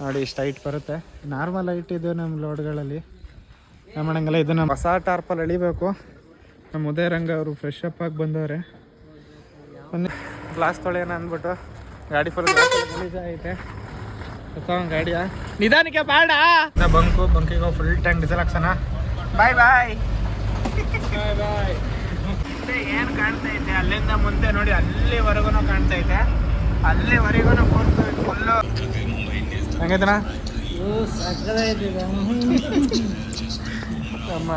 ನೋಡಿ, ಇಷ್ಟು ಹೈಟ್ ಬರುತ್ತೆ. ನಾರ್ಮಲ್ ಹೈಟ್ ಇದು ನಮ್ಮ ಲೋಡ್ಗಳಲ್ಲಿ. ಮಾಡಂಗಲ್ಲ ಇದು ನಮ್ಮ ಹೊಸ ಟಾರ್ಪಲ್ ಎಳಿಬೇಕು. ನಮ್ಮ ಉದಯ ರಂಗ ಅವರು ಫ್ರೆಶ್ ಅಪ್ ಆಗಿ ಬಂದವ್ರೆ. ಗ್ಲಾಸ್ ತೊಳೆಯೋಣ ಅಂದ್ಬಿಟ್ಟು ಗಾಡಿ ಫುಲ್ ಐತೆ ಗಾಡಿಯಾ. ನಿಧಾನಕ್ಕೆ ಬೇಡ ಬಂಕು, ಬಂಕಿಗೆ ಫುಲ್ ಟ್ಯಾಂಕ್ ಡೀಸೆಲ್ ಹಾಕ್ಸೋಣ. ಬಾಯ್ ಬಾಯ್ ಬಾಯ್ ಬಾಯ್ ಏನು ಕಾಣ್ತಾ ಐತೆ ಅಲ್ಲಿಂದ ಮುಂದೆ ನೋಡಿ, ಅಲ್ಲಿವರೆಗೂ ಕಾಣ್ತಾ ಐತೆ ಅಲ್ಲಿವರೆಗೂ ಫುಲ್ಲು ಹೆಂಗೈತನ ನಮ್ಮ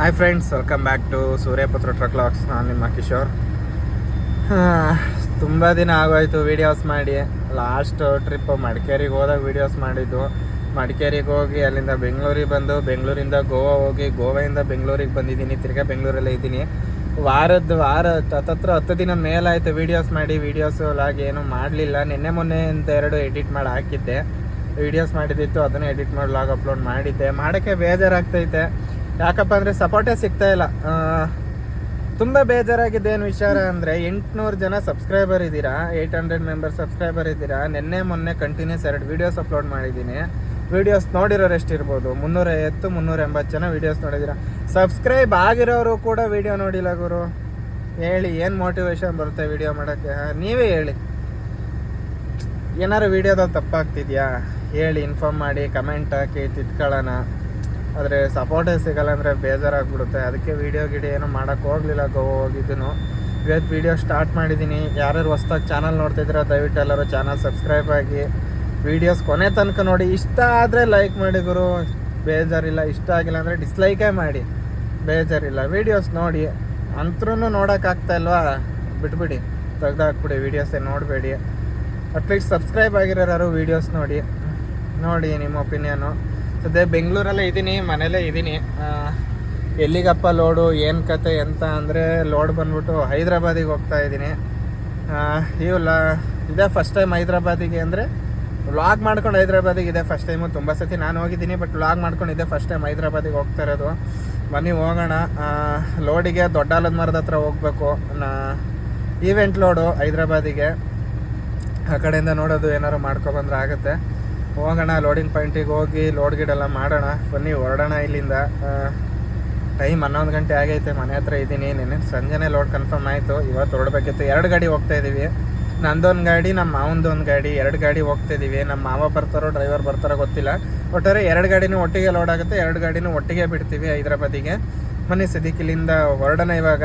hi friends welcome back to Suryaputra truck logs ನಾನು ನಿಮ್ಮ ಕಿಶೋರ್. ತುಂಬ ದಿನ ಆಗೋಯ್ತು ವೀಡಿಯೋಸ್ ಮಾಡಿ. ಲಾಸ್ಟ್ ಟ್ರಿಪ್ ಮಡಿಕೇರಿಗೆ ಹೋದಾಗ ವೀಡಿಯೋಸ್ ಮಾಡಿದ್ದು. ಮಡಿಕೇರಿಗೆ ಹೋಗಿ, ಅಲ್ಲಿಂದ ಬೆಂಗಳೂರಿಗೆ ಬಂದು, ಬೆಂಗಳೂರಿಂದ ಗೋವಾ ಹೋಗಿ, ಗೋವಾಯಿಂದ ಬೆಂಗಳೂರಿಗೆ ಬಂದಿದ್ದೀನಿ. ತಿರ್ಗಾ ಬೆಂಗಳೂರಲ್ಲೇ ಇದ್ದೀನಿ. ವಾರದ, ವಾರ, ಹತ್ತತ್ರ ಹತ್ತು ದಿನ ಮೇಲಾಯಿತು ವೀಡಿಯೋಸ್ ಮಾಡಿ ವೀಡಿಯೋಸ್ ಲಾಗಿ ಏನೂ ಮಾಡಲಿಲ್ಲ. ನಿನ್ನೆ, ಮೊನ್ನೆ ಅಂತ ಎರಡು ಎಡಿಟ್ ಮಾಡಿ ಹಾಕಿದ್ದೆ. ವೀಡಿಯೋಸ್ ಮಾಡಿದ್ದಿತ್ತು ಅದನ್ನು ಎಡಿಟ್ ಮಾಡಿ ಲಾಗ್ ಅಪ್ಲೋಡ್ ಮಾಡಿದ್ದೆ. ಮಾಡೋಕ್ಕೆ ಬೇಜಾರಾಗ್ತೈತೆ. ಯಾಕಪ್ಪ ಅಂದರೆ ಸಪೋರ್ಟೇ ಸಿಗ್ತಾ ಇಲ್ಲ. ತುಂಬ ಬೇಜಾರಾಗಿದೆ ಬೇಜಾರಾಗಿದ್ದೇನು ವಿಚಾರ ಅಂದರೆ, ಎಂಟುನೂರು ಜನ ಸಬ್ಸ್ಕ್ರೈಬರ್ ಇದ್ದೀರಾ? ಏಯ್ಟ್ ಹಂಡ್ರೆಡ್ ಮೆಂಬರ್ ಸಬ್ಸ್ಕ್ರೈಬರ್ ಇದ್ದೀರಾ? ನಿನ್ನೆ, ಮೊನ್ನೆ ಕಂಟಿನ್ಯೂಸ್ ಎರಡು ವೀಡಿಯೋಸ್ ಅಪ್ಲೋಡ್ ಮಾಡಿದ್ದೀನಿ. ವೀಡಿಯೋಸ್ ನೋಡಿರೋರು ಎಷ್ಟಿರ್ಬೋದು? ಮುನ್ನೂರ ಐವತ್ತು ಮುನ್ನೂರ ಎಂಬತ್ತು ಜನ ವೀಡಿಯೋಸ್ ನೋಡಿದ್ದೀರಾ? ಸಬ್ಸ್ಕ್ರೈಬ್ ಆಗಿರೋರು ಕೂಡ ವೀಡಿಯೋ ನೋಡಿಲ್ಲ ಗುರು. ಹೇಳಿ, ಏನು ಮೋಟಿವೇಶನ್ ಬರುತ್ತೆ ವೀಡಿಯೋ ಮಾಡೋಕ್ಕೆ? ನೀವೇ ಹೇಳಿ. ಏನಾರು ವೀಡಿಯೋದಲ್ಲಿ ತಪ್ಪಾಗ್ತಿದ್ಯಾ? ಹೇಳಿ ಇನ್ಫಾರ್ಮ್ ಮಾಡಿ ಕಮೆಂಟ್ ಹಾಕಿ ತಿದ್ಕೊಳ್ಳೋಣ ಆದರೆ ಸಪೋರ್ಟೇ ಸಿಗಲ್ಲ ಅಂದರೆ ಬೇಜಾರಾಗ್ಬಿಡುತ್ತೆ. ಅದಕ್ಕೆ ವೀಡಿಯೋ ಗಿಡಿಯೋ ಏನೂ ಮಾಡೋಕ್ಕೆ ಹೋಗಲಿಲ್ಲ ಗೋ ಹೋಗಿದ್ದನು ಇವತ್ತು ವೀಡಿಯೋ ಸ್ಟಾರ್ಟ್ ಮಾಡಿದ್ದೀನಿ. ಯಾರ್ಯಾರು ಹೊಸ್ದಾಗಿ ಚಾನಲ್ ನೋಡ್ತಿದ್ದೀರಾ, ದಯವಿಟ್ಟು ಎಲ್ಲರೂ ಚಾನಲ್ ಸಬ್ಸ್ಕ್ರೈಬ್ ಆಗಿ. ವೀಡಿಯೋಸ್ ಕೊನೆ ತನಕ ನೋಡಿ, ಇಷ್ಟ ಆದರೆ ಲೈಕ್ ಮಾಡಿ ಗುರು. ಬೇಜಾರಿಲ್ಲ, ಇಷ್ಟ ಆಗಿಲ್ಲ ಅಂದರೆ ಡಿಸ್ಲೈಕೇ ಮಾಡಿ. ಬೇಜಾರಿಲ್ಲ ವೀಡಿಯೋಸ್ ನೋಡಿ. ಅಂತರೂ ನೋಡೋಕ್ಕಾಗ್ತಾ ಇಲ್ವಾ? ಬಿಟ್ಬಿಡಿ. ತೆಗ್ದಾಕ್ಬಿಡಿ ವೀಡಿಯೋಸೇ ನೋಡಬೇಡಿ. ಅಟ್ಲೀಸ್ಟ್ ಸಬ್ಸ್ಕ್ರೈಬ್ ಆಗಿರೋರು ವೀಡಿಯೋಸ್ ನೋಡಿ. ನೋಡಿ ನಿಮ್ಮ ಒಪಿನಿಯನು ಸದ್ಯ ಬೆಂಗಳೂರಲ್ಲೇ ಇದ್ದೀನಿ, ಮನೇಲೇ ಇದ್ದೀನಿ. ಎಲ್ಲಿಗಪ್ಪ ಲೋಡು ಏನು ಕತೆ ಎಂತ ಅಂದರೆ ಲೋಡ್ ಬಂದ್ಬಿಟ್ಟು ಹೈದ್ರಾಬಾದಿಗೆ ಹೋಗ್ತಾ ಇದ್ದೀನಿ. ಇವಲ್ಲ ಇದೇ ಫಸ್ಟ್ ಟೈಮ್ ಹೈದ್ರಾಬಾದಿಗೆ ಅಂದರೆ ವ್ಲಾಗ್ ಮಾಡ್ಕೊಂಡು ಹೈದ್ರಾಬಾದಿಗೆ ಇದೆ ಫಸ್ಟ್ ಟೈಮು ತುಂಬ ಸತಿ ನಾನು ಹೋಗಿದ್ದೀನಿ ಬಟ್ ವ್ಲಾಗ್ ಮಾಡ್ಕೊಂಡು ಇದೆ ಫಸ್ಟ್ ಟೈಮ್ ಹೈದ್ರಾಬಾದಿಗೆ ಹೋಗ್ತಾ ಇರೋದು. ಬನ್ನಿ, ಹೋಗೋಣ. ಲೋಡಿಗೆ ದೊಡ್ಡ ಆಲದ ಮರದ ಹತ್ರ ಹೋಗ್ಬೇಕು. ಈವೆಂಟ್ ಲೋಡು ಹೈದ್ರಾಬಾದಿಗೆ. ಆ ಕಡೆಯಿಂದ ನೋಡೋದು ಏನಾರು ಮಾಡ್ಕೊಬಂದ್ರೆ ಆಗುತ್ತೆ. ಹೋಗೋಣ ಲೋಡಿಂಗ್ ಪಾಯಿಂಟಿಗೆ ಹೋಗಿ ಲೋಡ್ ಗಿಡೆಲ್ಲ ಮಾಡೋಣ. ಬನ್ನಿ, ಹೊರಡೋಣ ಇಲ್ಲಿಂದ. ಟೈಮ್ ಹನ್ನೊಂದು ಗಂಟೆ ಆಗೈತೆ, ಮನೆ ಹತ್ರ ಇದ್ದೀನಿ. ನಿನ್ನೆ ಸಂಜೆನೇ ಲೋಡ್ ಕನ್ಫರ್ಮ್ ಆಯಿತು. ಇವತ್ತು ಹೊರಡಬೇಕಿತ್ತು ಎರಡು ಗಾಡಿ ಹೋಗ್ತಾ ಇದ್ದೀವಿ ನಂದೊಂದು ಗಾಡಿ ನಮ್ಮ ಮಾವಂದು ಒಂದು ಗಾಡಿ, ಎರಡು ಗಾಡಿ ಹೋಗ್ತಾ ಇದ್ದೀವಿ ನಮ್ಮ ಮಾವ ಬರ್ತಾರೋ ಡ್ರೈವರ್ ಬರ್ತಾರೋ ಗೊತ್ತಿಲ್ಲ. ಒಟ್ಟಾರೆ ಎರಡು ಗಾಡಿನೂ ಒಟ್ಟಿಗೆ ಲೋಡ್ ಆಗುತ್ತೆ, ಎರಡು ಗಾಡಿನೂ ಒಟ್ಟಿಗೆ ಬಿಡ್ತೀವಿ ಹೈದ್ರಾಬಾದಿಗೆ. ಮನೆ ಸದಿಕಿಲಿಂದ ಹೊರಡೋಣ ಇವಾಗ.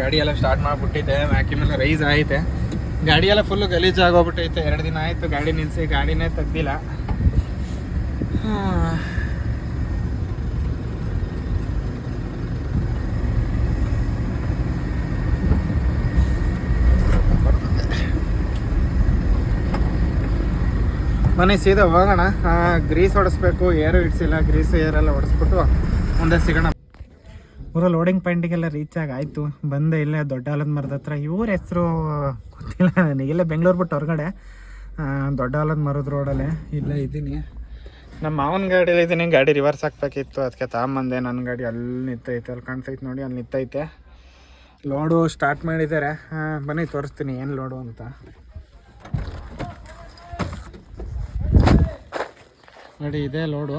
ಗಾಡಿ ಎಲ್ಲ ಸ್ಟಾರ್ಟ್ ಮಾಡಿಬಿಟ್ಟಿದ್ದೆ ಮ್ಯಾಕಿ ಮೇಲೆ ರೈಸ್ ಆಯಿತೆ. ಗಾಡಿ ಎಲ್ಲ ಫುಲ್ಲು ಗಲೀಜ್ ಆಗೋಗ್ಬಿಟ್ಟೈತೆ. ಎರಡು ದಿನ ಆಯಿತು, ಗಾಡಿ ನಿಲ್ಲಿಸಿ ಗಾಡಿನೇ ತೆಗ್ದಿಲ್ಲ. ಮನೆ ಸೀದಾ ಹೋಗೋಣ. ಗ್ರೀಸ್ ಹೊಡಿಸ್ಬೇಕು ಏರು ಇಡ್ಸಿಲ್ಲ ಗ್ರೀಸ್ ಏರೆಲ್ಲ ಹೊಡಿಸ್ಬಿಟ್ಟು ಮುಂದೆ ಸಿಗೋಣ. ಊರ ಲೋಡಿಂಗ್ ಪಾಯಿಂಟಿಗೆಲ್ಲ ರೀಚ್ ಆಗಿ ಬಂದೆ ಇಲ್ಲೇ ದೊಡ್ಡ ಆಲದ ಮರದ ಹತ್ರ. ಇವ್ರ ಹೆಸರು ಗೊತ್ತಿಲ್ಲ ನನಗೆ. ಇಲ್ಲೇ ಬೆಂಗಳೂರು ಬಿಟ್ಟು ಹೊರಗಡೆ. ದೊಡ್ಡ ಆಲದ ಮರದ ರೋಡಲ್ಲೇ ಇಲ್ಲೇ ಇದ್ದೀನಿ. ನಮ್ಮ ಮಾವನ ಗಾಡಿಯಲ್ಲಿ ಇದ್ದೀನಿ. ಗಾಡಿ ರಿವರ್ಸ್ ಹಾಕ್ಬೇಕಿತ್ತು ಅದಕ್ಕೆ ತಗೊಂಬಂದೆ. ನನ್ನ ಗಾಡಿ ಅಲ್ಲಿ ನಿಂತೈತೆ. ಅಲ್ಲಿ ಕಾಣ್ತೈತೆ ನೋಡಿ, ಅಲ್ಲಿ ನಿಂತೈತೆ. ಲೋಡು ಸ್ಟಾರ್ಟ್ ಮಾಡಿದ್ದಾರೆ. ಬನ್ನಿ ತೋರಿಸ್ತೀನಿ ಏನು ಲೋಡು ಅಂತ. ನೋಡಿ, ಇದೇ ಲೋಡು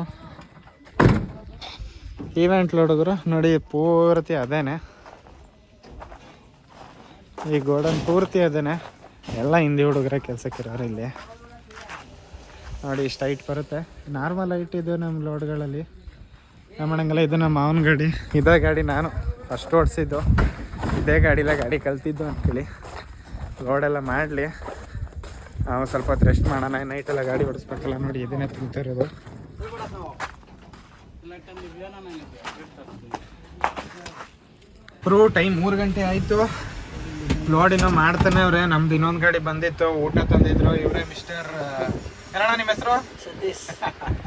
ಈವೆಂಟ್ ಲೋಡಿದ್ರು ನೋಡಿ, ಪೂರ್ತಿ ಅದೇನೆ. ಈ ಗೋಡನ್ ಪೂರ್ತಿ ಅದೇನೆ. ಎಲ್ಲ ಹಿಂದಿ ಹುಡುಗರ ಕೆಲಸಕ್ಕಿರೋರು ಇಲ್ಲಿ. ನೋಡಿ, ಇಷ್ಟು ಹೈಟ್ ಬರುತ್ತೆ. ನಾರ್ಮಲ್ ಹೈಟ್ ಇದು ನಮ್ಮ ಲೋಡ್ಗಳಲ್ಲಿ ನಮ್ಮಣಂಗೆಲ್ಲ ಇದು ನಮ್ಮ ಮಾವನ ಗಾಡಿ. ಇದೇ ಗಾಡಿ ನಾನು ಫಸ್ಟ್ ಓಡಿಸಿದ್ದು. ಇದೇ ಗಾಡಿಲ್ಲ ಗಾಡಿ ಕಲ್ತಿದ್ದು ಅಂತೇಳಿ ಲೋಡೆಲ್ಲ ಮಾಡಲಿ. ನಾವು ಸ್ವಲ್ಪ ಹೊತ್ತು ರೆಸ್ಟ್ ಮಾಡೋಣ. ನೈಟೆಲ್ಲ ಗಾಡಿ ಓಡಿಸ್ಬೇಕಲ್ಲ ನೋಡಿ ಇದನ್ನೇ ತಿಂತಾ ಇರೋದು. ಪ್ರೂ ಟೈಮ್ ಮೂರು ಗಂಟೆ ಆಯಿತು. ಲೋಡ್ ಇನ್ನೂ ಮಾಡ್ತಾನೆ ಅವ್ರೆ. ನಮ್ದು ಇನ್ನೊಂದು ಗಾಡಿ ಬಂದಿತ್ತು. ಊಟ ತಂದಿದ್ರು. ಇವರೇ ಮಿಸ್ಟರ್ ಏನಣ್ಣ ನಿಮ್ಮ ಹೆಸರು? ಸತೀಶ್.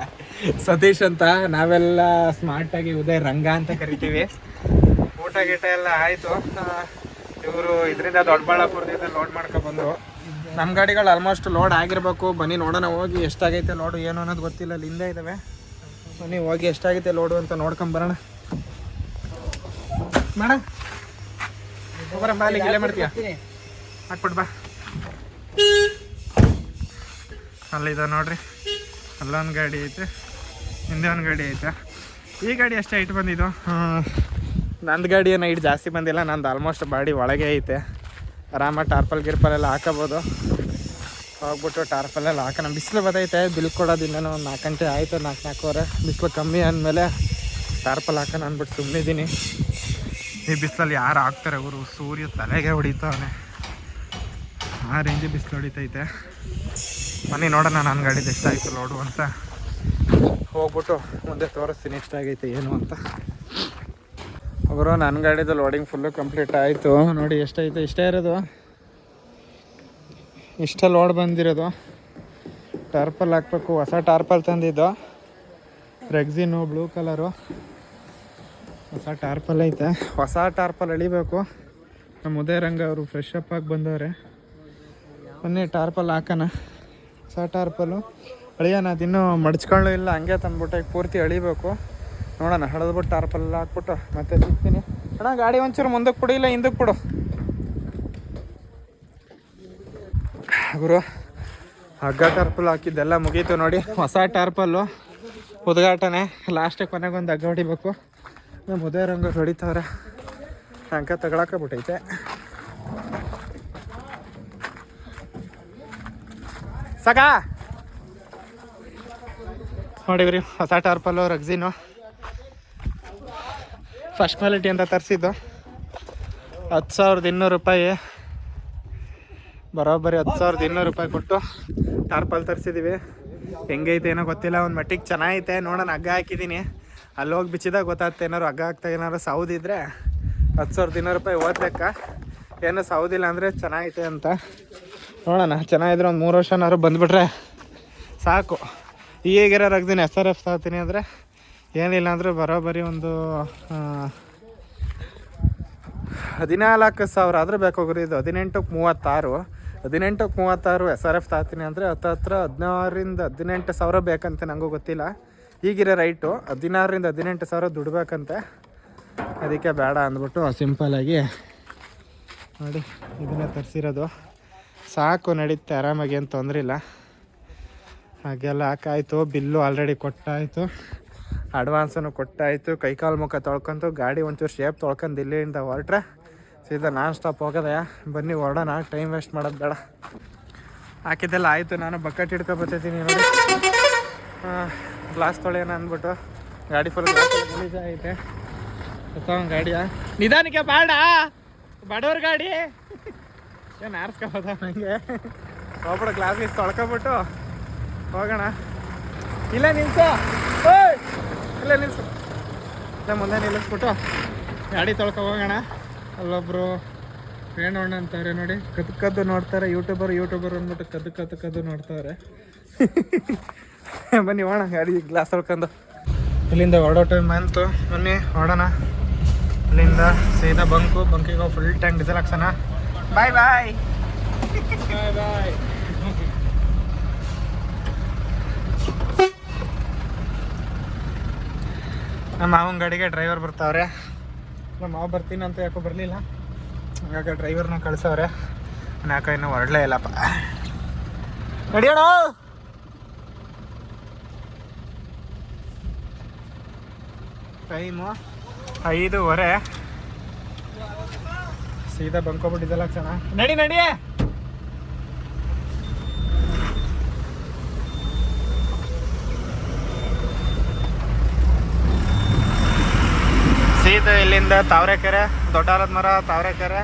ಸತೀಶ್ ಅಂತ. ನಾವೆಲ್ಲ ಸ್ಮಾರ್ಟಾಗಿ ಉದಯ್ ರಂಗ ಅಂತ ಕರಿತೀವಿ. ಊಟ ಗೀಟ ಎಲ್ಲ ಆಯಿತು. ಇವರು ಇದರಿಂದ ದೊಡ್ಡಬಳ್ಳಾಪುರದಿಂದ ಲೋಡ್ ಮಾಡ್ಕೊಂಡ್ಬಂದು ಬಂದು ನಮ್ಮ ಗಾಡಿಗಳು ಆಲ್ಮೋಸ್ಟ್ ಲೋಡ್ ಆಗಿರಬೇಕು. ಬನ್ನಿ ನೋಡೋಣ, ಹೋಗಿ ಎಷ್ಟಾಗೈತೆ ಲೋಡು ಏನು ಅನ್ನೋದು ಗೊತ್ತಿಲ್ಲ. ಅಲ್ಲಿ ಹಿಂದೆ ಇದ್ದಾವೆ ಬನ್ನಿ ಹೋಗಿ ಎಷ್ಟಾಗೈತೆ ಲೋಡು ಅಂತ ನೋಡ್ಕೊಂಬರೋಣ ಮೇಡಮ್ ಹೋಗ್ಬರ ಬಾ ಅಲ್ಲಿಗೆ ಇಲ್ಲೇ ಮಾಡ್ತೀಯ? ಹಾಕ್ಬಿಟ್ಟು ಬಾ. ಅಲ್ಲಿದ ನೋಡ್ರಿ. ಅಲ್ಲೊಂದು ಗಾಡಿ ಐತೆ, ಹಿಂದೆ ಒಂದು ಗಾಡಿ ಐತೆ. ಈ ಗಾಡಿ ಅಷ್ಟೇ ಹೈಟ್ ಬಂದಿದ್ದು. ನಂದು ಗಾಡಿ ಏನು ಹೈಟ್ ಜಾಸ್ತಿ ಬಂದಿಲ್ಲ, ನಂದು ಆಲ್ಮೋಸ್ಟ್ ಬಾಡಿ ಒಳಗೆ ಐತೆ. ಆರಾಮಾಗಿ ಟಾರ್ಪಲ್ ಗಿರ್ಪಲ್ ಎಲ್ಲ ಹಾಕೋಬೋದು. ಹೋಗ್ಬಿಟ್ಟು ಟಾರ್ಪಲ್ಲೆಲ್ಲ ಹಾಕೋಣ ಬಿಸಿಲು ಬದೈತೆ ಬಿಲ್ ಕೊಡೋದು ಇನ್ನೇನೋ ಒಂದು ನಾಲ್ಕು ಗಂಟೆ ಆಯಿತು, ನಾಲ್ಕು, ನಾಲ್ಕೂವರೆ. ಬಿಸಿಲು ಕಮ್ಮಿ ಅಂದಮೇಲೆ ಟಾರ್ಪಲ್ ಹಾಕೋಣ ಅಂದ್ಬಿಟ್ಟು ಸುಮ್ಮನಿದ್ದೀನಿ ಈ ಬಿಸಿಲಲ್ಲಿ ಯಾರು ಹಾಕ್ತಾರೆ ಅವರು ಸೂರ್ಯ ತಲೆಗೆ ಹೊಡಿತಾವನೆ. ಆ ರೇಂಜಿ ಬಿಸಿಲು ಹೊಡಿತೈತೆ. ಮನೆ ನೋಡೋಣ ನನ್ನ ಗಾಡಿದು ಎಷ್ಟಾಯಿತು ಲೋಡು ಅಂತ. ಹೋಗ್ಬಿಟ್ಟು ಮುಂದೆ ತೋರಿಸ್ತೀನಿ, ಎಷ್ಟಾಗೈತೆ, ಏನು ಅಂತ. ಅವರು ನನ್ನ ಗಾಡಿದು ಲೋಡಿಂಗ್ ಫುಲ್ಲು ಕಂಪ್ಲೀಟ್ ಆಯಿತು. ನೋಡಿ, ಎಷ್ಟೈತೆ? ಇಷ್ಟೇ ಇರೋದು? ಇಷ್ಟ ಲೋಡ್ ಬಂದಿರೋದು. ಟಾರ್ಪಲ್ ಹಾಕ್ಬೇಕು. ಹೊಸ ಟಾರ್ಪಲ್ ತಂದಿದ್ದು. ರೆಗ್ಸಿನು ಬ್ಲೂ ಕಲರು ಹೊಸ ಟಾರ್ಪಲ್ ಐತೆ. ಹೊಸ ಟಾರ್ಪಲ್ ಎಳಿಬೇಕು. ನಮ್ಮ ಉದಯರಂಗ ಅವರು ಫ್ರೆಶ್ ಅಪ್ ಆಗಿ ಬಂದವ್ರೆ. ಬನ್ನಿ ಟಾರ್ಪಲ್ ಹಾಕೋಣ. ಹೊಸ ಟಾರ್ಪಲು ಅಳಿಯೋಣ ಅದಿನ್ನೂ ಮಡ್ಚ್ಕೊಳ್ಳೋ ಇಲ್ಲ, ಹಂಗೆ ತಂದ್ಬಿಟ್ಟು ಪೂರ್ತಿ ಎಳಿಬೇಕು. ನೋಡೋಣ ಹಳದ್ಬಿಟ್ಟು ಟಾರ್ಪಲ್ ಹಾಕ್ಬಿಟ್ಟು ಮತ್ತೆ ಸಿಗ್ತೀನಿ. ಅಣ್ಣ, ಗಾಡಿ ಒಂಚೂರು ಮುಂದಕ್ಕೆ ಕೊಡಿ ಇಲ್ಲ ಹಿಂದಕ್ಕೆ ಕೊಡು ಗುರು, ಹಗ್ಗ ಟಾರ್ಪಲ್ ಹಾಕಿದ್ದೆಲ್ಲ ಮುಗೀತು ನೋಡಿ. ಹೊಸ ಟಾರ್ಪಲ್ಲು ಉದ್ಘಾಟನೆ. ಲಾಸ್ಟಿಗೆ ಕೊನೆಗೊಂದು ಹಗ್ಗ ಹೊಡಿಬೇಕು. ನಮ್ಮ ಉದಯ ರಂಗ ಹೊಡಿತಾವ್ರೆ. ಅಂಕ ತಗೊಳಕಬಿಟ್ಟೈತೆ. ಸಾಕ? ನೋಡಿವ್ರಿ ಹೊಸ ಟಾರ್ಪಲ್ಲು ರಗ್ಸಿನು. ಫಸ್ಟ್ ಕ್ವಾಲಿಟಿ ಅಂತ ತರಿಸಿದ್ದು. ಹತ್ತು ಸಾವಿರದ ಇನ್ನೂರು ರೂಪಾಯಿ. ಬರೋಬ್ಬರಿ ಹತ್ತು ಸಾವಿರದ ಇನ್ನೂರು ರೂಪಾಯಿ ಕೊಟ್ಟು ಟಾರ್ಪಲ್ ತರಿಸಿದ್ದೀವಿ ಹೆಂಗೈತೆ ಏನೋ ಗೊತ್ತಿಲ್ಲ, ಒಂದು ಮಟ್ಟಿಗೆ ಚೆನ್ನಾಗೈತೆ. ನೋಡೋಣ, ಹಗ್ಗ ಹಾಕಿದ್ದೀನಿ ಅಲ್ಲಿ ಹೋಗಿ ಬಿಚ್ಚಿದಾಗ ಗೊತ್ತಾಗ್ತದೆ ಏನಾದ್ರು ಹಗ್ಗ ಹಾಕ್ತಾ ಏನಾರು ಸೌದಿದ್ರೆ ಹತ್ತು ಸಾವಿರದ ಇನ್ನೂರು ರೂಪಾಯಿ ಓದ್ಲೆಕ್ಕ ಏನೋ ಸೌದಿಲ್ಲ ಅಂದರೆ ಚೆನ್ನಾಗೈತೆ ಅಂತ. ನೋಡೋಣ, ಚೆನ್ನಾಗಿದ್ರೆ ಒಂದು ಮೂರು ವರ್ಷನಾದ್ರು ಬಂದುಬಿಟ್ರೆ ಸಾಕು. ಈಗಿರೋ ರಗ್ದಿನ ಎಸ್ ಆರ್ ಎಫ್ ತಗೋತೀನಿ ಅಂದರೆ ಏನಿಲ್ಲ ಅಂದರೆ ಬರೋಬ್ಬರಿ ಒಂದು ಹದಿನಾಲ್ಕು ಸಾವಿರ ಆದರೂ ಬೇಕಾಗ್ರಿ. ಇದು ಹದಿನೆಂಟಕ್ಕೆ ಮೂವತ್ತಾರು. ಹದಿನೆಂಟಕ್ಕೆ ಮೂವತ್ತಾರು ಎಸ್ ಆರ್ ಎಫ್ ತಾತೀನಿ ಅಂದರೆ ಹತ್ತು ಹತ್ರ ಹದಿನಾರರಿಂದ ಹದಿನೆಂಟು ಸಾವಿರ ಬೇಕಂತೆ ನನಗೂ ಗೊತ್ತಿಲ್ಲ. ಈಗಿರೋ ರೈಟು ಹದಿನಾರರಿಂದ ಹದಿನೆಂಟು ಸಾವಿರ ದುಡ್ಬೇಕಂತೆ. ಅದಕ್ಕೆ ಬೇಡ ಅಂದ್ಬಿಟ್ಟು ಸಿಂಪಲಾಗಿ ನೋಡಿ, ಇದನ್ನೇ ತರಿಸಿರೋದು. ಸಾಕು, ನಡೀತೆ, ಆರಾಮಾಗಿ, ಏನು ತೊಂದರೆ ಇಲ್ಲ ಹಾಗೆಲ್ಲ ಹಾಕಾಯಿತು, ಬಿಲ್ಲು ಆಲ್ರೆಡಿ ಕೊಟ್ಟಾಯಿತು. ಅಡ್ವಾನ್ಸನ್ನು ಕೊಟ್ಟಾಯಿತು. ಕೈಕಾಲು ಮುಖ ತೊಳ್ಕೊಂತು, ಗಾಡಿ ಒಂಚೂರು ಶೇಪ್ ತೊಳ್ಕೊಂಡು ಇಲ್ಲಿಂದ ಹೊರಟ್ರೆ ಸೀದಾ ನಾನ್ ಸ್ಟಾಪ್ ಹೋಗೋದಯ? ಬನ್ನಿ ಹೊರಡೋಣ ಟೈಮ್ ವೇಸ್ಟ್ ಮಾಡೋದು ಬೇಡ. ಹಾಕಿದ್ದೆಲ್ಲ ಆಯಿತು, ನಾನು ಬಕೆಟ್ ಹಿಡ್ಕೊ ಬರ್ತಿದ್ದೀನಿ ನೋಡಿ. ಗ್ಲಾಸ್ ತೊಳೆಯೋಣ ಅಂದ್ಬಿಟ್ಟು ಗಾಡಿ ಫುಲ್ ಐತೆ ಗಾಡಿ ಗಾಡಿಯ? ನಿಧಾನಕ್ಕೆ ಬೇಡ ಬಡವ್ರ ಗಾಡಿ? ಏನು ಆರಿಸ್ಕೋಬೋದ ನನಗೆ ಹೋಗ್ಬಿಡು ಗ್ಲಾಸ್ ಗೀಸ್ ತೊಳ್ಕೊಬಿಟ್ಟು ಹೋಗೋಣ. ಇಲ್ಲ ನಿಲ್ಸೋ. ಓಯ್! ಇಲ್ಲ ನಿಲ್ಸು ಇಲ್ಲ. ಮುಂದೆ ನಿಲ್ಲಿಸ್ಬಿಟ್ಟು ಗಾಡಿ ತೊಳ್ಕೊ ಹೋಗೋಣ. ಅಲ್ಲೊಬ್ರು ಅಣ್ಣ ಅಂತಾರೆ ನೋಡಿ, ಕದ್ದು ಕದ್ದು ನೋಡ್ತಾರೆ. ಯೂಟ್ಯೂಬರ್ ಯೂಟ್ಯೂಬರ್ ಅಂದ್ಬಿಟ್ಟು ಕದ್ದು ಕದ್ದು ಕದ್ದು ನೋಡ್ತಾರೆ. ಬನ್ನಿ ಓಣ ಗಾಡಿ ಗ್ಲಾಸ್ ತೊಳ್ಕೊಂಡು. ಇಲ್ಲಿಂದ ಹೊರಡೋ ಟೈಮ್ ಬಂತು. ಬನ್ನಿ ಹೊಡೋಣ ಅಲ್ಲಿಂದ ಸೀದಾ ಬಂಕು. ಬಂಕಿಗೆ ಫುಲ್ ಟ್ಯಾಂಕ್ ಡೀಸೆಲ್ ಹಾಕ್ಸೋಣ. ಬಾಯ್ ಬಾಯ್ ಬಾಯ್ ಬಾಯ್ ನಮ್ಮ ಮಾವನ ಗಾಡಿಗೆ ಡ್ರೈವರ್ ಬರ್ತಾವ್ರೆ. ನಮ್ಮ ಮಾವ ಬರ್ತೀನಿ ಅಂತ ಯಾಕೋ ಬರಲಿಲ್ಲ. ಹಾಗಾಗಿ ಡ್ರೈವರ್ನ ಕಳ್ಸವ್ರೆ. ಯಾಕೋ ಇನ್ನೂ ಹೊರಡಲೇ ಇಲ್ಲಪ್ಪ ನಡಿಯೋಣ ಟೈಮು ಐದೂವರೆ. ಸೀದಾ ಬಂಕೋಬಿಟ್ಟಿದ್ದಲ್ಲ ಚೆನ್ನಾಗಿ ನಡಿ ನಡಿ ಸೀದಾ ಇಲ್ಲಿಂದ ತಾವರೆಕೆರೆ ದೊಡ್ಡಾರದ ಮರ ತಾವರೆಕೆರೆ,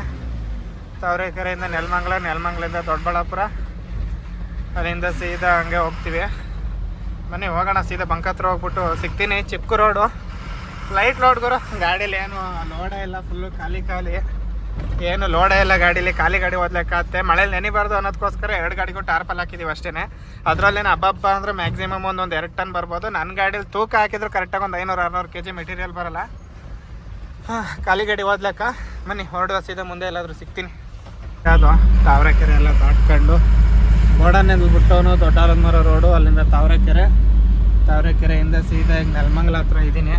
ತಾವರೆಕೆರೆಯಿಂದ ನೆಲಮಂಗ್ಲ ನೆಲಮಂಗ್ಲಿಂದ ದೊಡ್ಡಬಳ್ಳಾಪುರ, ಅಲ್ಲಿಂದ ಸೀದಾ ಹಂಗೆ ಹೋಗ್ತೀವಿ. ಬನ್ನಿ, ಹೋಗೋಣ, ಸೀದಾ ಬಂಕತ್ರ ಹೋಗ್ಬಿಟ್ಟು ಸಿಗ್ತೀನಿ, ಚಿಕ್ಕ ರೋಡು ಲೈಟ್ ಲೋಡ್ ಗುರು, ಗಾಡೀಲಿ ಏನು ಲೋಡೇ ಇಲ್ಲ ಫುಲ್ಲು ಖಾಲಿ ಖಾಲಿ. ಏನು ಲೋಡೇ ಇಲ್ಲ ಗಾಡೀಲಿ, ಖಾಲಿ ಗಾಡಿ ಓದ್ಲಿಕ್ಕಾಗತ್ತೆ ಮಳೇಲಿ ನೆನಿಬಾರ್ದು ಅನ್ನೋದಕ್ಕೋಸ್ಕರ ಎರಡು ಗಾಡಿಗೂ ಟಾರ್ಪಲ್ ಹಾಕಿದ್ದೀವಿ ಅಷ್ಟೇ ಅದರಲ್ಲೇನು ಹಬ್ಬ ಹಬ್ಬ ಅಂದರೆ ಮ್ಯಾಕ್ಸಿಮಮ್ ಒಂದೊಂದು ಎರಡು ಟನ್ ಬರ್ಬೋದು. ನನ್ನ ಗಾಡೀಲಿ ತೂಕ ಹಾಕಿದ್ರು ಕರೆಕ್ಟಾಗಿ ಒಂದು ಐನೂರು, ಆರುನೂರು ಕೆ ಜಿ ಮೆಟೀರಿಯಲ್ ಬರಲ್ಲ. ಹಾಂ, ಖಾಲಿ ಗಾಡಿ ಓದ್ಲಕ್ಕ ಬನ್ನಿ, ಹೊರಡುವ, ಸೀದಾ ಮುಂದೆ ಎಲ್ಲಾದರೂ ಸಿಗ್ತೀನಿ. ಯಾವುದು ತಾವರೆಕೆರೆ ಎಲ್ಲ ದಾಟ್ಕೊಂಡು ಗೋಡನ್ನಿಂದ ಬಿಟ್ಟವನು ದೊಡ್ಡಾಲಮರ ರೋಡು, ಅಲ್ಲಿಂದ ತಾವರೆಕೆರೆ. ತಾವರೆಕೆರೆಯಿಂದ ಸೀದಾ ಈಗ ನೆಲಮಂಗಲ ಹತ್ರ ಇದ್ದೀನಿ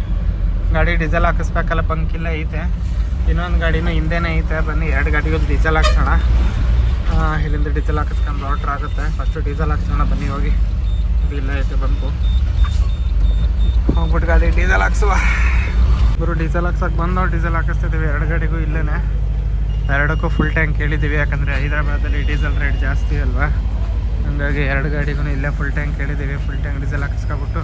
ಗಾಡಿ ಡೀಸೆಲ್ ಹಾಕಿಸ್ಬೇಕಲ್ಲ ಪಂಕಿಲ್ಲ ಐತೆ. ಇನ್ನೊಂದು ಗಾಡಿನೂ ಹಿಂದೆನೇ ಐತೆ. ಬನ್ನಿ, ಎರಡು ಗಾಡಿಗೂ ಡೀಸೆಲ್ ಹಾಕ್ಸೋಣ. ಇಲ್ಲಿಂದ ಡೀಸೆಲ್ ಹಾಕಿಸ್ಕೊಂಡು ಆರ್ಡ್ರ್ ಆಗುತ್ತೆ. ಫಸ್ಟು ಡೀಸೆಲ್ ಹಾಕ್ಸೋಣ, ಬನ್ನಿ ಹೋಗಿ. ಇಲ್ಲ ಐತೆ ಬಂಕು ಹೋಗ್ಬಿಟ್ಟು ಗಾಡಿ ಡೀಸೆಲ್ ಹಾಕ್ಸುವ. ಗುರು ಡೀಸೆಲ್ ಹಾಕ್ಸಕ್ಕೆ ಬಂದು ಡೀಸೆಲ್ ಹಾಕಿಸ್ತಿದ್ದೀವಿ. ಎರಡು ಗಾಡಿಗೂ ಇಲ್ಲೇ ಎರಡಕ್ಕೂ ಫುಲ್ ಟ್ಯಾಂಕ್ ಹೇಳಿದ್ದೀವಿ. ಯಾಕಂದರೆ ಹೈದರಾಬಾದಲ್ಲಿ ಡೀಸೆಲ್ ರೇಟ್ ಜಾಸ್ತಿ ಅಲ್ವಾ? ಹಂಗಾಗಿ ಎರಡು ಗಾಡಿಗೂ ಇಲ್ಲೇ ಫುಲ್ ಟ್ಯಾಂಕ್ ಹೇಳಿದ್ದೀವಿ. ಫುಲ್ ಟ್ಯಾಂಕ್ ಡೀಸೆಲ್ ಹಾಕಿಸ್ಕೊಬಿಟ್ಟು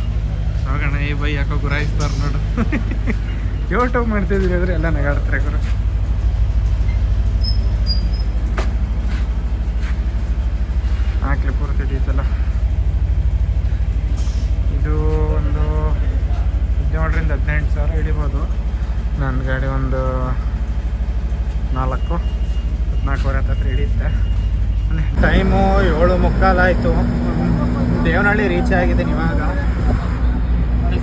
ಹೋಗೋಣ. ಈ ಬೈ ಯಾಕೋ ಗುರಾಯಿಸ್ತಾರೆ ನೋಡು. ಯೂಟ್ಯೂಬ್ ಮಾಡ್ತಿದ್ದೀವಿ ಅಂದರೆ ಎಲ್ಲ ನಗಾಡ್ತಾರೆ ಗುರು. ಹಾಕ್ಲಿ ಪೂರ್ತಿ ಡೀಸೆಲ್ಲ ಇದು ಒಂದು ಹದಿನೇಳರಿಂದ ಹದಿನೆಂಟು ಸಾವಿರ ಹಿಡಿಬೋದು. ನನ್ನ ಗಾಡಿ ಒಂದು ನಾಲ್ಕು, ಹದಿನಾಲ್ಕುವರೆ ಹತ್ರ ಹಿಡಿಯುತ್ತೆ. ಟೈಮು ಏಳು ಮುಕ್ಕಾಲಾಯಿತು ದೇವನಹಳ್ಳಿ ರೀಚ್ ಆಗಿದ್ದೀನಿ ಇವಾಗ.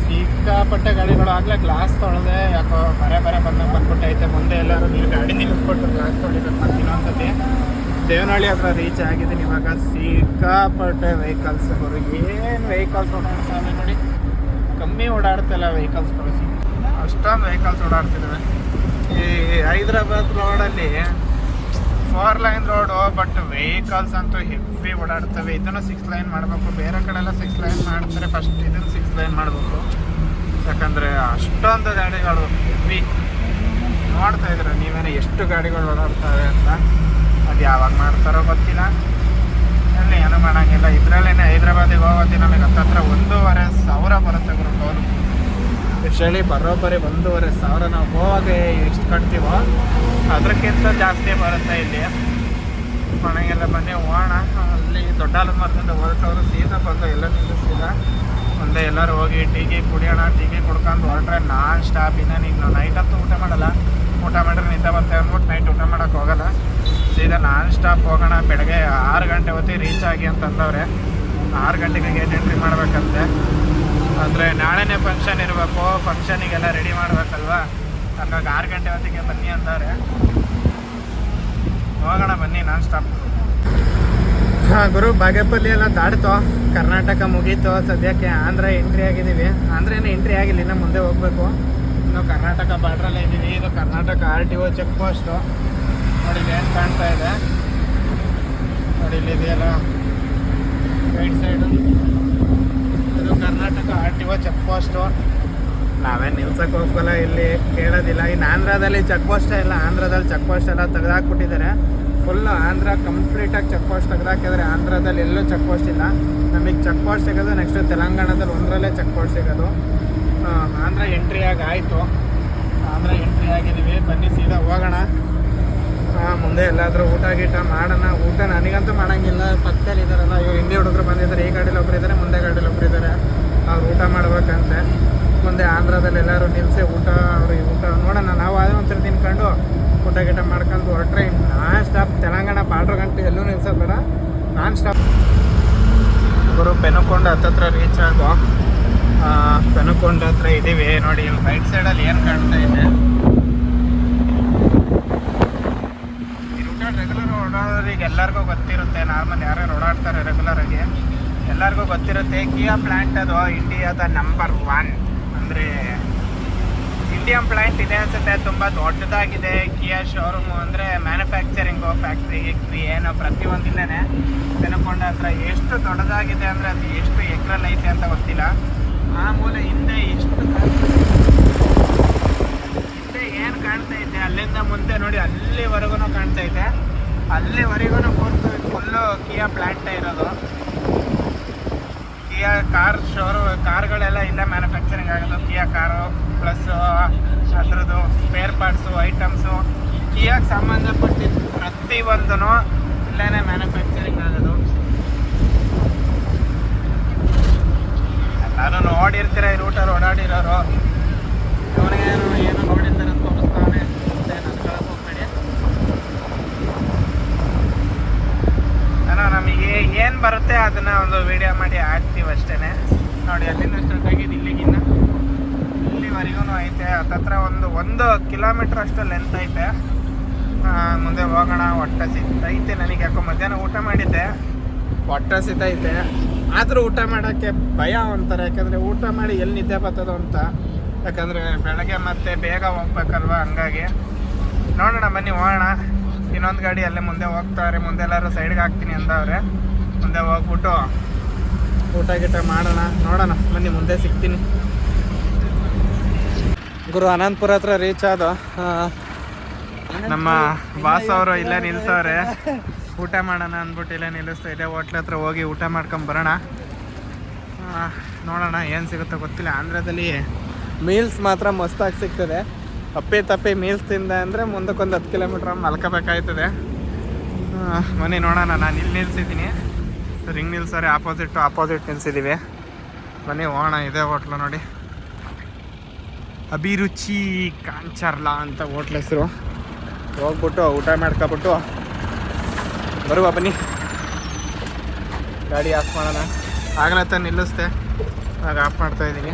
ಸಿಕ್ಕಾಪಟ್ಟೆ ಗಾಡಿಗಳು ಆಗಲೇ ಗ್ಲಾಸ್ ತೊಳೆದೆ, ಯಾಕೋ ಬರೆ ಬರೆ ಬಂದಾಗ ಬಂದ್ಬಿಟ್ಟೈತೆ. ಮುಂದೆ ಎಲ್ಲರೂ ನೀವು ಗಾಡಿ ನಿಲ್ಲಿಸ್ಬಿಟ್ಟು ಗ್ಲಾಸ್ ತೊಳಿಬೇಕು ಮತ್ತೆ ಇನ್ನೊಂದ್ಸತಿ. ದೇವನಹಳ್ಳಿ ಹತ್ರ ರೀಚ್ ಆಗಿದ್ದೀನಿ ಇವಾಗ. ಸಿಕ್ಕಾಪಟ್ಟೆ ವೆಹಿಕಲ್ಸ್ ಹೊರಗೆ ಏನು ವೆಹಿಕಲ್ಸ್ ನೋಡಿ. ಕಮ್ಮಿ ಓಡಾಡ್ತಿಲ್ಲ ಕಳಿಸಿ ಅಷ್ಟೊಂದು ವೆಹಿಕಲ್ಸ್ ಓಡಾಡ್ತಿದ್ದಾವೆ ಈ ಹೈದ್ರಾಬಾದ್ ರೋಡಲ್ಲಿ four lane road but vehicles ಅಂತೂ ಹೆವಿ ಓಡಾಡ್ತವೆ. ಇದನ್ನು ಸಿಕ್ಸ್ ಲೈನ್ ಮಾಡಬೇಕು. ಬೇರೆ ಕಡೆ ಎಲ್ಲ ಸಿಕ್ಸ್ ಲೈನ್ ಮಾಡ್ತಾರೆ. ಫಸ್ಟ್ ಇದನ್ನು ಸಿಕ್ಸ್ ಲೈನ್ ಮಾಡಬೇಕು. ಯಾಕಂದರೆ ಅಷ್ಟೊಂದು ಗಾಡಿಗಳು ಹೆವಿ ನೋಡ್ತಾ ಇದ್ರೆ ನೀವೇನೋ ಎಷ್ಟು ಗಾಡಿಗಳು ಓಡಾಡ್ತವೆ ಅಂತ? ಅದು ಯಾವಾಗ ಮಾಡ್ತಾರೋ ಗೊತ್ತಿಲ್ಲ. ಅಲ್ಲಿ ಏನು ಮಾಡೋಂಗಿಲ್ಲ. ಇದರಲ್ಲೇ ಹೈದ್ರಾಬಾದಿಗೆ ಹೋಗೋತಿ ನಮಗೆ ಹತ್ತತ್ರ ಒಂದೂವರೆ ಸಾವಿರ ಬರುತ್ತೆ ಗುರು ಟೋಲು. ಎಷ್ಟೇಳಿ ಬರೋಬ್ಬರಿ ಒಂದೂವರೆ ಸಾವಿರ. ನಾವು ಗೋವಾಗೆ ಎಷ್ಟು ಕಟ್ತೀವೋ ಅದಕ್ಕಿಂತ ಜಾಸ್ತಿ ಬರುತ್ತೆ ಇಲ್ಲಿ. ಮನೆಗೆಲ್ಲ ಬನ್ನಿ ಹೋಗೋಣ. ಅಲ್ಲಿ ದೊಡ್ಡ ಮರದಿಂದ ಹೊರಟವರು ಸೀದಾ ಬಂದು ಎಲ್ಲ ನಿಲ್ಲಿಸಿದ ಮುಂದೆ ಎಲ್ಲರೂ ಹೋಗಿ ಟೀಗೆ ಕುಡಿಯೋಣ ಟೀಗೆ ಕುಡ್ಕೊಂಡು ಹೊರಟ್ರೆ ನಾನ್ ಸ್ಟಾಪ್ ಇನ್ನ ನೀನು ನೈಟ್ ಅಂತೂ ಊಟ ಮಾಡಲ್ಲ. ಊಟ ಮಾಡಿದ್ರೆ ನಿದ್ದೆ ಬರ್ತೇವೆ ಅಂದ್ಬಿಟ್ಟು ನೈಟ್ ಊಟ ಮಾಡೋಕೆ ಹೋಗಲ್ಲ. ಸೀದಾ ನಾನ್ ಸ್ಟಾಪ್ ಹೋಗೋಣ, ಬೆಳಗ್ಗೆ ಆರು ಗಂಟೆ ಹೊತ್ತಿಗೆ ರೀಚ್ ಆಗಿ ಅಂತಂದವ್ರೆ ಆರು ಗಂಟೆಗೆ ಗೇಟ್ ಎಂಟ್ರಿ ಮಾಡಬೇಕಂತೆ. ಅಂದರೆ ನಾಳೆನೇ ಫಂಕ್ಷನ್ ಇರಬೇಕು ಫಂಕ್ಷನಿಗೆಲ್ಲ ರೆಡಿ ಮಾಡಬೇಕಲ್ವಾ? ಹಂಗಾಗಿ ಆರು ಗಂಟೆ ಹೊತ್ತಿಗೆ ಬನ್ನಿ ಅಂತಾರೆ ಹೋಗೋಣ ಬನ್ನಿ ನಾನ್ ಸ್ಟಾಪ್ ಹಾಂ, ಗುರು, ಬಾಗೇಪಲ್ಲಿ ಎಲ್ಲ ದಾಡ್ತು ಕರ್ನಾಟಕ ಮುಗೀತು? ಸದ್ಯಕ್ಕೆ ಆಂಧ್ರ ಎಂಟ್ರಿ ಆಗಿದ್ದೀವಿ. ಆಂಧ್ರನೇ ಎಂಟ್ರಿ ಆಗಿಲ್ಲ, ಇನ್ನು ಮುಂದೆ ಹೋಗ್ಬೇಕು. ಇನ್ನು ಕರ್ನಾಟಕ ಬಾರ್ಡ್ರಲ್ಲೇ ಇದ್ದೀನಿ. ಇದು Karnataka R T O check post. ನೋಡಿ ಇಲ್ಲಿ ಏನು ಕಾಣ್ತಾ ಇದೆ. ನೋಡಿ ಇಲ್ಲಿ ಇದೆಯಲ್ಲ. Right side. ಇದು Karnataka R T O check post. ನಾವೇ ನಿಲ್ಸಕ್ಕೆ ಹೋಗಲ್ಲ ಇಲ್ಲಿ ಕೇಳೋದಿಲ್ಲ. ಇನ್ನು ಆಂಧ್ರದಲ್ಲಿ ಚೆಕ್ ಪೋಸ್ಟೇ ಇಲ್ಲ. ಆಂಧ್ರದಲ್ಲಿ ಚೆಕ್ ಪೋಸ್ಟ್ ಎಲ್ಲ ತೆಗೆದಾಕ್ಬಿಟ್ಟಿದ್ದಾರೆ. ಫುಲ್ ಆಂಧ್ರ ಕಂಪ್ಲೀಟಾಗಿ ಚೆಕ್ ಪೋಸ್ಟ್ ತೆಗೆದಾಕಿದ್ರೆ ಆಂಧ್ರದಲ್ಲಿ ಎಲ್ಲೂ ಚೆಕ್ ಪೋಸ್ಟ್ ಇಲ್ಲ. ನಮಗೆ ಚೆಕ್ ಪೋಸ್ಟ್ ಸಿಗೋದು ನೆಕ್ಸ್ಟ್ ತೆಲಂಗಾಣದಲ್ಲಿ ಒಂದರಲ್ಲೇ ಚೆಕ್ ಪೋಸ್ಟ್ ಸಿಗೋದು. ಆಂಧ್ರ ಎಂಟ್ರಿ ಆಗಿ ಆಯಿತು. ಆಂಧ್ರ ಎಂಟ್ರಿ ಆಗಿದ್ದೀವಿ. ಬನ್ನಿ, ಸೀದಾ ಹೋಗೋಣ. ಮುಂದೆ ಎಲ್ಲಾದರೂ ಊಟ ಗೀಟ ಮಾಡೋಣ. ಊಟ ನನಗಂತೂ ಮಾಡೋಂಗಿಲ್ಲ. ಪಕ್ಕದಲ್ಲಿ ಇದ್ದಾರಲ್ಲ ಇವ್ರು ಹಿಂದೆ ಹುಡುಗರು ಬಂದಿದ್ದಾರೆ. ಈ ಗಾಡಿಲಿ ಒಬ್ರು ಇದ್ದಾರೆ, ಮುಂದೆ ಗಾಡೀಲಿ ಒಬ್ರು ಇದ್ದಾರೆ. ಅವ್ರು ಊಟ ಮಾಡ್ಬೇಕಂತೆ. ಮುಂದೆ ಆಂಧ್ರದಲ್ಲಿ ಎಲ್ಲರೂ ನಿಲ್ಲಿಸಿ ಊಟ ಅವ್ರಿಗೆ ಊಟ ನೋಡೋಣ. ನಾವು ಅದೇ ಒಂದ್ಸರಿ ತಿನ್ಕೊಂಡು ಊಟ ಗೀಟ ಮಾಡ್ಕೊಂಡು ಹೊರಟ್ರೆ ನಾನ್ ಸ್ಟಾಪ್ ತೆಲಂಗಾಣ ಬಾರ್ಡ್ರ್ ಗಂಟೆ ಎಲ್ಲೂ ನಿಲ್ಸೋದು ಬೇಡ. ನಾನ್ ಸ್ಟಾಪ್ ಗುರು ಪೆನುಕೊಂಡ ಹತ್ತತ್ರ ರೀಚ್ ಆಗೋ. ಪೆನುಕೊಂಡ ಹತ್ರ ಇದ್ದೀವಿ ನೋಡಿ, ಇಲ್ಲಿ ರೈಟ್ ಸೈಡಲ್ಲಿ ಏನು ಕಾಣ್ತಾ ಇದೆ? ರೆಗ್ಯುಲರ್ ಓಡಾಡೋರಿಗೆ ಎಲ್ಲರಿಗೂ ಗೊತ್ತಿರುತ್ತೆ. ನಾರ್ಮಲ್ ಯಾರ್ಯಾರು ಓಡಾಡ್ತಾರೆ ರೆಗ್ಯುಲರ್ ಆಗಿ. ಎಲ್ಲರಿಗೂ ಗೊತ್ತಿರುತ್ತೆ ಕಿಯಾ ಪ್ಲ್ಯಾಂಟ್ ಅದು ಇಂಡಿಯಾದ ನಂಬರ್ ಒನ್ ಅಂದರೆ ಇಂಡಿಯನ್ ಪ್ಲ್ಯಾಂಟ್ ಇದೆ ಅನ್ಸುತ್ತೆ. ತುಂಬ ದೊಡ್ಡದಾಗಿದೆ. ಕಿಯಾ ಶೋರೂಮು ಅಂದರೆ ಮ್ಯಾನುಫ್ಯಾಕ್ಚರಿಂಗು ಫ್ಯಾಕ್ಟ್ರಿ ಗಿಕ್ಟ್ರಿ ಏನೋ ಪ್ರತಿಯೊಂದಿಲ್ಲೇ ತಿನ್ಕೊಂಡ ಹತ್ರ ಎಷ್ಟು ದೊಡ್ಡದಾಗಿದೆ ಅಂದರೆ ಅದು ಎಷ್ಟು ಎಕ್ರಲ್ಲಿ ಐತೆ ಅಂತ ಗೊತ್ತಿಲ್ಲ. ಮೂಲ ಹಿಂದೆ ಎಷ್ಟು ಹಿಂದೆ ಏನು ಕಾಣ್ತಾ ಇದೆ ಅಲ್ಲಿಂದ ಮುಂದೆ ನೋಡಿ ಅಲ್ಲಿವರೆಗೂ ಕಾಣ್ತಾ ಇದೆ ಅಲ್ಲಿವರೆಗೂ ಕೂತು ಫುಲ್ಲು ಕಿಯಾ ಪ್ಲಾಂಟ್ ಇರೋದು. ಕಿಯಾ ಕಾರ್ ಶೋರು ಕಾರ್ಗಳೆಲ್ಲ ಇಲ್ಲೇ ಮ್ಯಾನುಫ್ಯಾಕ್ಚರಿಂಗ್ ಆಗೋದು. ಕಿಯಾ ಕಾರು ಪ್ಲಸ್ ಅದ್ರದ್ದು ಸ್ಪೇರ್ ಪಾರ್ಟ್ಸು ಐಟಮ್ಸು ಕಿಯಾಗೆ ಸಂಬಂಧಪಟ್ಟಿದ್ದು ಪ್ರತಿಯೊಂದೂ ಇಲ್ಲೇ ಮ್ಯಾನುಫ್ಯಾಕ್ಚರಿಂಗ್ ಆಗೋದು. ಎಲ್ಲರೂ ನೋಡಿರ್ತೀರ ಈ ರೂಟಲ್ಲಿ ಓಡಾಡಿರೋರು? ಇವನೇನು ಏನು ನೋಡಿರ್ತಾರೆ ಅಂತ ತೋರಿಸ್ತಾನೆ. ಮತ್ತೆ ನನ್ಕೊಳಕ್ಕೆ ಹೋಗ್ಬೇಡಿ. ಏನೋ ನಮಗೆ ಏನು ಬರುತ್ತೆ ಅದನ್ನು ಒಂದು ವಿಡಿಯೋ ಮಾಡಿ ಹಾಕ್ತೀವಿ ಅಷ್ಟೇ ನೋಡಿ, ಅಲ್ಲಿಂದ ಸ್ಟಾರ್ಟ್ ಆಗಿದ್ದು ಇಲ್ಲಿಗಿನ್ನ. ಇಲ್ಲಿವರೆಗೂ ಐತೆ. ಹತ್ತತ್ರ ಒಂದು ಒಂದು ಕಿಲೋಮೀಟ್ರ್ ಅಷ್ಟು ಲೆಂತ್ ಐತೆ. ಮುಂದೆ ಹೋಗೋಣ, ಹೊಟ್ಟೆ ಸಿಗ್ತೈತೆ ನನಗೆ. ಯಾಕೋ ಮಧ್ಯಾಹ್ನ ಊಟ ಮಾಡಿದ್ದೆ. ಹೊಟ್ಟೆ ಸಿಗ್ತೈತೆ. ಆದರೂ ಊಟ ಮಾಡೋಕ್ಕೆ ಭಯ ಅಂತಾರೆ ಯಾಕಂದರೆ ಊಟ ಮಾಡಿ ಎಲ್ಲಿ ನಿದ್ದೆ ಬರ್ತದೋ ಅಂತ. ಯಾಕಂದರೆ ಬೆಳಗ್ಗೆ ಮತ್ತೆ ಬೇಗ ಹೋಗ್ಬೇಕಲ್ವ ಹಂಗಾಗಿ. ನೋಡೋಣ ಬನ್ನಿ ಹೋಗೋಣ. ಇನ್ನೊಂದು ಗಾಡಿ ಅಲ್ಲೇ ಮುಂದೆ ಹೋಗ್ತಾರೆ. ಮುಂದೆ ಎಲ್ಲರೂ ಸೈಡ್ಗೆ ಹಾಕ್ತೀನಿ ಅಂದವ್ರೆ. ಮುಂದೆ ಹೋಗ್ಬಿಟ್ಟು ಊಟ ಗೀಟ ಮಾಡೋಣ. ನೋಡೋಣ ಬನ್ನಿ ಮುಂದೆ ಸಿಗ್ತೀನಿ. ಗುರು ಅನಂತಪುರ ಹತ್ರ ರೀಚ್ ಆದ. ನಮ್ಮ ಬಾಸ್ ಅವರು ಇಲ್ಲೇ ನಿಲ್ಸವ್ರೆ. ಊಟ ಮಾಡೋಣ ಅಂದ್ಬಿಟ್ಟು ಇಲ್ಲೇ ನಿಲ್ಲಿಸ್ತಾ ಇದೆ ಹೋಟ್ಲ್ ಹತ್ರ ಹೋಗಿ ಊಟ ಮಾಡ್ಕೊಂಡ್ ಬರೋಣ. ಆ, ನೋಡೋಣ ಏನು ಸಿಗುತ್ತೋ ಗೊತ್ತಿಲ್ಲ. ಆಂಧ್ರದಲ್ಲಿ ಮೀಲ್ಸ್ ಮಾತ್ರ ಮಸ್ತಾಗಿ ಸಿಗ್ತದೆ. ಅಪ್ಪೆ ತಪ್ಪೆ ಮೀಲ್ಸ್ ತಿಂದ ಅಂದರೆ ಮುಂದಕ್ಕೊಂದು ಹತ್ತು ಕಿಲೋಮೀಟ್ರ್ ಮಲ್ಕೋಬೇಕಾಯ್ತದೆ. ಮನೆ ನೋಡೋಣ. ನಾನು ಇಲ್ಲಿ ನಿಲ್ಸಿದ್ದೀನಿ. ರಿಂಗ್ ನಿಲ್ಸೋರೆ ಆಪೋಸಿಟ್ ಆಪೋಸಿಟ್ ನಿಲ್ಸಿದ್ದೀವಿ ಮನೆ ಹೋಗೋಣ ಇದೆ ಹೋಟ್ಲು ನೋಡಿ. ಅಭಿರುಚಿ ಕಾಂಚರ್ಲಾ ಅಂತ ಹೋಟ್ಲ್ ಹೆಸರು. ಹೋಗ್ಬಿಟ್ಟು ಊಟ ಮಾಡ್ಕೊಬಿಟ್ಟು ಬರುವ, ಬನ್ನಿ. ಗಾಡಿ ಆಫ್ ಮಾಡೋಣ. ಆಗಲೇ ತ ನಿಲ್ಲಿಸ್ದೆ. ಆಗ ಆಫ್ ಮಾಡ್ತಾ ಇದ್ದೀನಿ.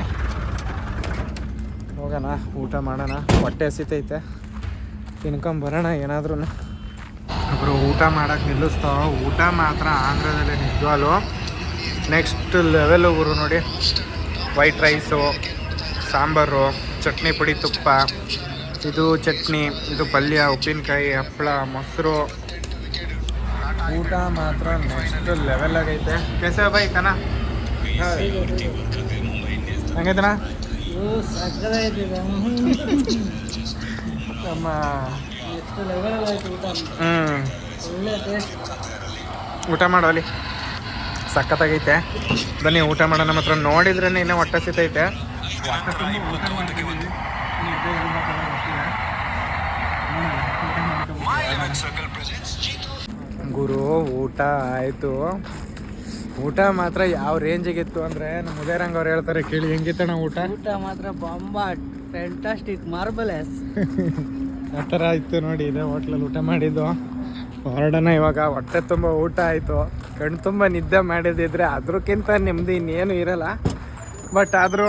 ಹೋಗೋಣ, ಊಟ ಮಾಡೋಣ. ಹೊಟ್ಟೆ ಹಸಿತೈತೆ. ತಿನ್ಕೊಂಬರೋಣ ಏನಾದ್ರೂ. ಒಬ್ಬರು ಊಟ ಮಾಡೋಕ್ಕೆ ನಿಲ್ಲಿಸ್ತಾವ ಊಟ ಮಾತ್ರ ಆಂಧ್ರದಲ್ಲಿ ನಿಜವಾಲು ನೆಕ್ಸ್ಟ್ ಲೆವೆಲ್ ಒಬ್ಬರು ನೋಡಿ. ವೈಟ್ ರೈಸು ಸಾಂಬಾರು, ಚಟ್ನಿ ಪುಡಿ ತುಪ್ಪ. ಇದು ಚಟ್ನಿ, ಇದು ಪಲ್ಯ, ಉಪ್ಪಿನಕಾಯಿ, ಹಪ್ಪಳ, ಮೊಸರು. ಊಟ ಮಾತ್ರ ನೆಕ್ಸ್ಟ್ ಲೆವೆಲ್ ಆಗೈತೆ. ಕೆಸ ಬೈ ಕನ ಹಂಗೈತನ ನಮ್ಮ ಹ್ಞೂ ಊಟ? ಮಾಡೋಲಿ ಸಖತ್ತಾಗೈತೆ. ಬನ್ನಿ ಊಟ ಮಾಡೋಣ. ಹತ್ರ ನೋಡಿದ್ರೇ ಇನ್ನೂ ಹೊಟ್ಟೆ ಸಿತೈತೆ ಗುರು ಊಟ ಆಯಿತು. ಊಟ ಮಾತ್ರ ಯಾವ ರೇಂಜಿಗಿತ್ತು ಅಂದರೆ ನಮ್ಮ ಉದಯರಂಗ್ ಅವ್ರು ಹೇಳ್ತಾರೆ ಕೇಳಿ ಹೆಂಗಿತ್ತಣ್ಣ ಊಟ? ಊಟ ಮಾತ್ರ ಬಾಂಬಾಟ್ ಫ್ಯಾಂಟಾಸ್ಟಿಕ್ ಮಾರ್ಬಲೆಸ್ ಆ ಥರ ಇತ್ತು ನೋಡಿ ಇದೆ ಹೋಟ್ಲಲ್ಲಿ ಊಟ ಮಾಡಿದ್ದು. ಹೊರಡೋಣ ಇವಾಗ ಹೊಟ್ಟೆ ತುಂಬ ಊಟ ಆಯಿತು. ಕಣ್ಣು ತುಂಬ ನಿದ್ದೆ ಮಾಡಿದಿದ್ರೆ ಅದ್ರಕ್ಕಿಂತ ನೆಮ್ಮದಿ ಇನ್ನೇನು ಇರಲ್ಲ. ಬಟ್ ಆದರೂ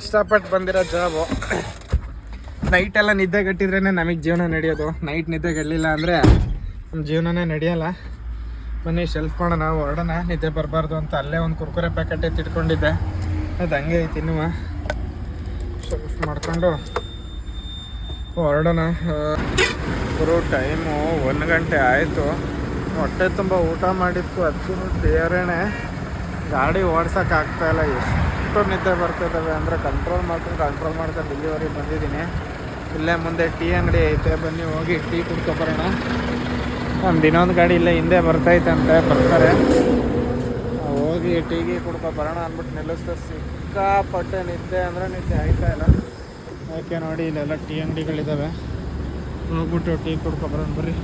ಇಷ್ಟಪಟ್ಟು ಬಂದಿರೋ ಜಾಬು ನೈಟೆಲ್ಲ ನಿದ್ದೆ ಗಟ್ಟಿದ್ರೇ ನಮಗೆ ಜೀವನ ನಡೆಯೋದು. ನೈಟ್ ನಿದ್ದೆ ಕಟ್ಟಲಿಲ್ಲ ಅಂದರೆ ನಮ್ಮ ಜೀವನನೇ ನಡೆಯಲ್ಲ. ಬನ್ನಿ ಶೆಲ್ಫ್ ಮಾಡೋಣ, ಹೊರಡೋಣ. ನಿದ್ದೆ ಬರಬಾರ್ದು ಅಂತ ಅಲ್ಲೇ ಒಂದು ಕುರ್ಕುರೆ ಪ್ಯಾಕೆಟ್ ತಿಟ್ಕೊಂಡಿದ್ದೆ ಅದು ಹಂಗೆ ಐತಿ ಇನ್ನೂ ಶೆಲ್ಫ್ ಮಾಡಿಕೊಂಡು ಹೊರಡೋಣ. ಗುರು ಟೈಮು ಒಂದು ಗಂಟೆ ಆಯಿತು. ಹೊಟ್ಟೆ ತುಂಬ ಊಟ ಮಾಡಿದ್ಕು ಅದಕ್ಕೂ ಬೇರೆನೆ ಗಾಡಿ ಓಡ್ಸೋಕ್ಕಾಗ್ತಾಯಿಲ್ಲ ಎಷ್ಟು ನಿದ್ದೆ ಬರ್ತಿದ್ದಾವೆ ಅಂದರೆ ಕಂಟ್ರೋಲ್ ಮಾಡ್ಕೊಂಡು ಕಂಟ್ರೋಲ್ ಮಾಡ್ಕೊಂಡು ಇಲ್ಲಿವರೆಗೆ ಬಂದಿದ್ದೀನಿ. ಇಲ್ಲೇ ಮುಂದೆ ಟೀ ಅಂಗಡಿ ಐತೆ. ಬನ್ನಿ, ಹೋಗಿ ಟೀ ಕುಡ್ಕೊಬರೋಣ ನಮ್ದು ಇನ್ನೊಂದು ಗಾಡಿ ಇಲ್ಲೇ ಹಿಂದೆ ಬರ್ತೈತಂತೆ ಬರ್ತಾರೆ. ಹೋಗಿ ಟೀ ಗೀ ಕುಡ್ಕೊ ಬರೋಣ ಅಂದ್ಬಿಟ್ಟು ನಿಲ್ಲಿಸ್ತಾ ಸಿಕ್ಕಾಪಟ್ಟೆ ನಿದ್ದೆ ಅಂದರೆ ನಿದ್ದೆ ಆಯ್ತಾ ಇಲ್ಲ. ಯಾಕೆ ನೋಡಿ ಇಲ್ಲೆಲ್ಲ ಟೀ ಅಂಗಡಿಗಳಿದ್ದಾವೆ ಹೋಗ್ಬಿಟ್ಟು ಟೀ ಕುಡ್ಕೊಬರೋಣ ಬರ್ರಿ.